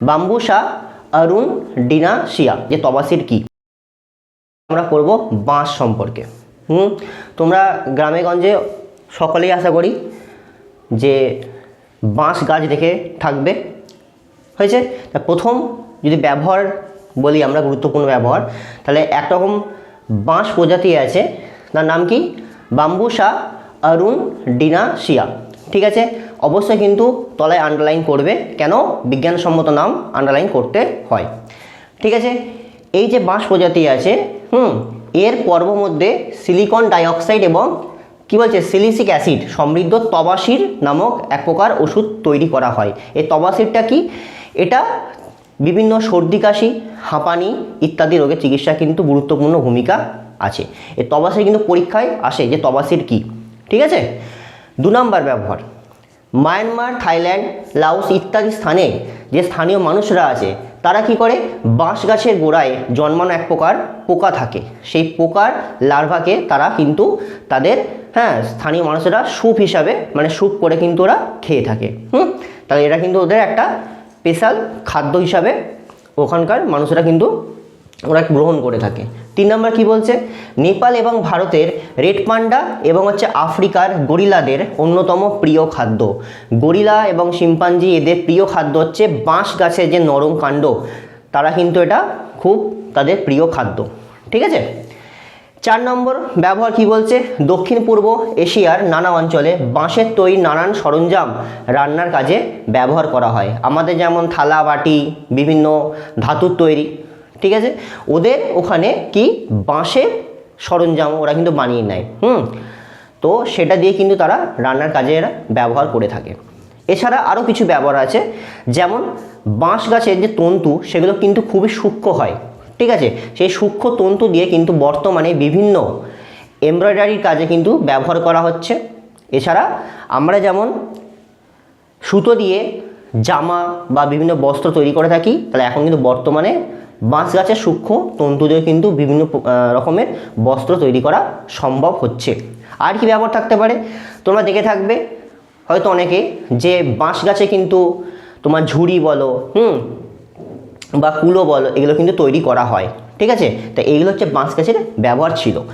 Bambusa, অরুণ ডিনাসিয়া যে তবাসির কি? আমরা করব বাঁশ সম্পর্কে। হুম? তোমরা গ্রামে গঞ্জে সকলেই আশা করি যে বাঁশ গাছ দেখে থাকবে। হয়েছে? তা প্রথম যদি ব্যবহার বলি আমরা, গুরুত্বপূর্ণ ব্যবহার, তাহলে একরকম বাঁশ প্রজাতি আছে। তার নাম কি? বাম্বুসা, অরুণ ডিনাসিয়া ঠিক আছে? অবশ্যই কিন্তু তলায় আন্ডারলাইন করবে। কেন? বিজ্ঞানসম্মত নাম আন্ডারলাইন করতে হয়। ঠিক আছে? এই যে বাঁশ প্রজাতি আছে, হুম, এর পর্ব মধ্যে সিলিকন ডাইঅক্সাইড এবং কি বলছে? সিলিসিক অ্যাসিড সমৃদ্ধ তবাসির নামক এক প্রকার ওষুধ তৈরি করা হয়। এই তবাসিরটা কি? এটা বিভিন্ন সর্দি, কাশি, হাঁপানি ইত্যাদি রোগের চিকিৎসা কিন্তু গুরুত্বপূর্ণ ভূমিকা আছে। এই তবাসির কিন্তু পরীক্ষায় আসে যে তবাসির কি। ঠিক আছে? দু নম্বর ব্যবহার। মায়ানমার থাইল্যান্ড লাওস ইত্যাদি স্থানে যে স্থানীয় মানুষরা আছে, তারা কি করে? বাঁশ গাছের গোড়ায় জন্মানো এক প্রকার পোকা থাকে। সেই পোকার লার্ভাকে তারা কিন্তু তাদের হ্যাঁ স্থানীয় মানুষেরা স্যুপ হিসাবে মানে স্যুপ করে কিন্তু ওরা খেয়ে থাকে। হুম? তাহলে এটা কিন্তু ওদের একটা স্পেশাল খাদ্য হিসাবে ওখানকার মানুষেরা কিন্তু ওরা গ্রহণ করে থাকে। তিন নম্বর কি বলছে? নেপাল এবং ভারতের রেড পান্ডা এবং হচ্ছে আফ্রিকার গরিলাদের অন্যতম প্রিয় খাদ্য। গরিলা এবং শিম্পাঞ্জি এদের প্রিয় খাদ্য হচ্ছে বাঁশ গাছের যে নরম কাণ্ড, তারা কিন্তু এটা খুব তাদের প্রিয় খাদ্য। ঠিক আছে? চার নম্বর ব্যবহার কি বলছে? দক্ষিণ পূর্ব এশিয়ার নানা অঞ্চলে বাঁশের তৈরি নানান সরঞ্জাম রান্নার কাজে ব্যবহার করা হয়। আমাদের যেমন থালা, বাটি, বিভিন্ন ধাতুর তৈরি। ঠিক আছে? ওদের ওখানে কি? বাঁশের সরঞ্জাম ওরা কিন্তু বানিয়ে নেয়। হুম? তো সেটা দিয়ে কিন্তু তারা রান্নার কাজে এরা ব্যবহার করে থাকে। এছাড়া আরও কিছু ব্যবহার আছে। যেমন বাঁশ গাছের যে তন্তু, সেগুলো কিন্তু খুবই সূক্ষ্ম হয়। ঠিক আছে? সেই সূক্ষ্ম তন্তু দিয়ে কিন্তু বর্তমানে বিভিন্ন এমব্রয়ডারির কাজে কিন্তু ব্যবহার করা হচ্ছে। এছাড়া আমরা যেমন সুতো দিয়ে জামা বা বিভিন্ন বস্ত্র তৈরি করে থাকি, তাহলে এখন কিন্তু বর্তমানে বাঁশ গাছের সূক্ষ্ম তন্তু দিয়ে কিন্তু বিভিন্ন রকমের বস্ত্র তৈরি করা সম্ভব হচ্ছে। আর কি ব্যবহার থাকতে পারে? তোমরা দেখে থাকবে, হয়তো অনেকে, যে বাঁশ গাছে কিন্তু তোমার ঝুড়ি বলো, হুম, বা কুলো বলো, এগুলো কিন্তু তৈরি করা হয়। ঠিক আছে? তা এইগুলো হচ্ছে বাঁশ গাছের ব্যবহার ছিল।